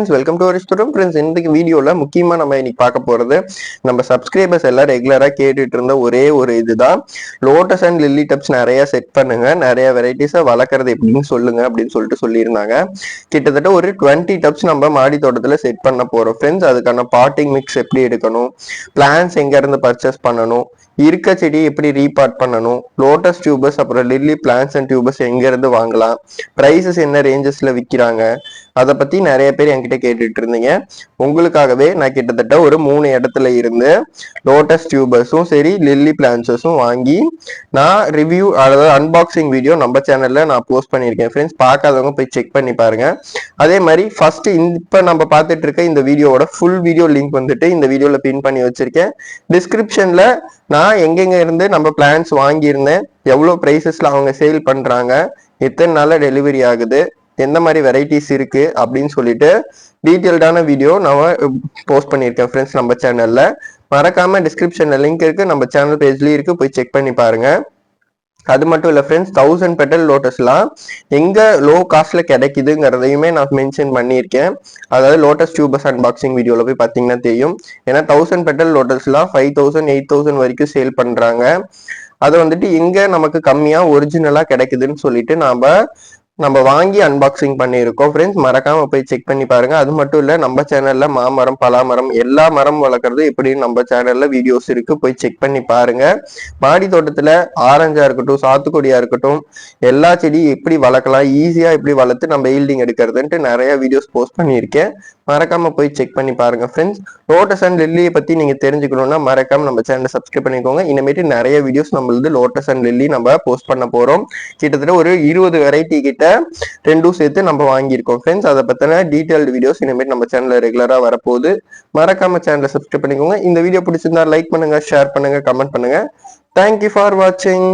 Friends welcome to student friends இன்றைக்கு வீடியோவில் முக்கியமாக நம்ம இன்னைக்கு பார்க்க போகிறது நம்ம சப்ஸ்கிரைபர்ஸ் எல்லாம் ரெகுலராக கேட்டுட்டு இருந்த ஒரே ஒரு இதுதான். லோட்டஸ் அண்ட் லில்லி டப்ஸ் நிறைய செட் பண்ணுங்க நிறைய வெரைட்டிஸை வளர்க்குறது எப்படின்னு சொல்லுங்க அப்படின்னு சொல்லிட்டு சொல்லியிருந்தாங்க. கிட்டத்தட்ட ஒரு டுவெண்ட்டி டப்ஸ் நம்ம மாடி தோட்டத்தில் செட் பண்ண போகிறோம் ஃப்ரெண்ட்ஸ் அதுக்கான பாட்டிங் மிக்ஸ் எப்படி எடுக்கணும் பிளான்ஸ் எங்கேருந்து பர்ச்சேஸ் பண்ணணும் இருக்க செடி எப்படி ரீபார்ட் பண்ணணும் லோட்டஸ் டியூபர்ஸ் அப்புறம் லில்லி பிளான்ஸ் அண்ட் டியூபர்ஸ் எங்கேருந்து வாங்கலாம் ப்ரைஸஸ் என்ன ரேஞ்சஸில் விற்கிறாங்க அதை பற்றி நிறைய பேர் என்கிட்ட கேட்டுட்டு இருந்தீங்க உங்களுக்காகவே நான் கிட்டத்தட்ட ஒரு மூணு இடத்துல இருந்து லோட்டஸ் டியூபர்ஸும் சரி லில்லி பிளான்ஸஸும் வாங்கி நான் ரிவ்யூ அதாவது அன்பாக்சிங் வீடியோ நம்ம சேனல்ல நான் போஸ்ட் பண்ணியிருக்கேன். ஃப்ரெண்ட்ஸ் பார்க்காதவங்க போய் செக் பண்ணி பாருங்க. அதே மாதிரி ஃபர்ஸ்ட் இப்போ நம்ம பார்த்துட்டு இருக்க இந்த வீடியோவோட ஃபுல் வீடியோ லிங்க் வந்துட்டு இந்த வீடியோவில் பின் பண்ணி வச்சிருக்கேன். டிஸ்கிரிப்ஷன்ல நான் எங்கெங்க இருந்து நம்ம பிளான்ஸ் வாங்கியிருந்தேன் எவ்வளோ ப்ரைஸஸ்ல அவங்க சேல் பண்றாங்க எத்தனை நாளில் டெலிவரி ஆகுது எந்த மாதிரி வெரைட்டிஸ் இருக்கு அப்படின்னு சொல்லிட்டு டீட்டெயில்டான வீடியோ நான் போஸ்ட் பண்ணியிருக்கேன் ஃப்ரெண்ட்ஸ் நம்ம சேனல்ல மறக்காம டிஸ்கிரிப்ஷன்ல லிங்க் இருக்கு நம்ம சேனல் பேஜ்லயும் இருக்கு போய் செக் பண்ணி பாருங்க. அது மட்டும் இல்லை ஃப்ரெண்ட்ஸ் தௌசண்ட் பெட்டல் லோட்டஸ்லாம் எங்கே லோ காஸ்ட்ல கிடைக்குதுங்கிறதையுமே நான் மென்ஷன் பண்ணியிருக்கேன். அதாவது லோட்டஸ் டியூபஸ் அன்பாக்சிங் வீடியோவில் போய் பார்த்தீங்கன்னா தெரியும். ஏன்னா தௌசண்ட் பெட்டல் லோட்டஸ்லாம் ஃபைவ் தௌசண்ட் எயிட் தௌசண்ட் வரைக்கும் சேல் பண்ணுறாங்க அது வந்துட்டு எங்கே நமக்கு கம்மியாக ஒரிஜினலாக கிடைக்குதுன்னு சொல்லிட்டு நாம் நம்ம வாங்கி அன்பாக்சிங் பண்ணியிருக்கோம். ஃப்ரெண்ட்ஸ் மறக்காம போய் செக் பண்ணி பாருங்க. அது மட்டும் இல்ல நம்ம சேனல்ல மாமரம் பலாமரம் எல்லா மரம் வளர்க்குறது எப்படின்னு நம்ம சேனல்ல வீடியோஸ் இருக்கு. போய் செக் பண்ணி பாருங்க. மாடி தோட்டத்துல ஆரஞ்சா இருக்கட்டும் சாத்துக்குடியா இருக்கட்டும் எல்லா செடி எப்படி வளர்க்கலாம். ஈஸியா எப்படி வளர்த்து நம்ம ஈல்டிங் எடுக்கிறதுன்ட்டு நிறைய வீடியோஸ் போஸ்ட் பண்ணியிருக்கேன். மறக்காம போய் செக் பண்ணி பாருங்க ஃப்ரெண்ட்ஸ் லோட்டஸ் அண்ட் லில்லியை பத்தி நீங்க தெரிஞ்சுக்கணும்னா மறக்காம நம்ம சேனலை சப்ஸ்கிரைப் பண்ணிக்கோங்க. இனிமேட்டு நிறைய வீடியோஸ் நம்மளது லோட்டஸ் அண்ட் லில்லி நம்ம போஸ்ட் பண்ண போறோம். கிட்டத்தட்ட ஒரு இருபது வெரைட்டி கிட்ட ரெண்டும் சேர்த்து நம்ம வாங்கியிருக்கோம் ஃப்ரெண்ட்ஸ் அதை பத்தின டீட்டெயில்டு வீடியோஸ் இனிமேல் நம்ம சேனலில் ரெகுலரா வரப்போகுது. மறக்காம சேனலை சப்ஸ்கிரைப் பண்ணிக்கோங்க. இந்த வீடியோ பிடிச்சிருந்தா லைக் பண்ணுங்க ஷேர் பண்ணுங்க கமெண்ட் பண்ணுங்க. தேங்க்யூ ஃபார் வாட்சிங்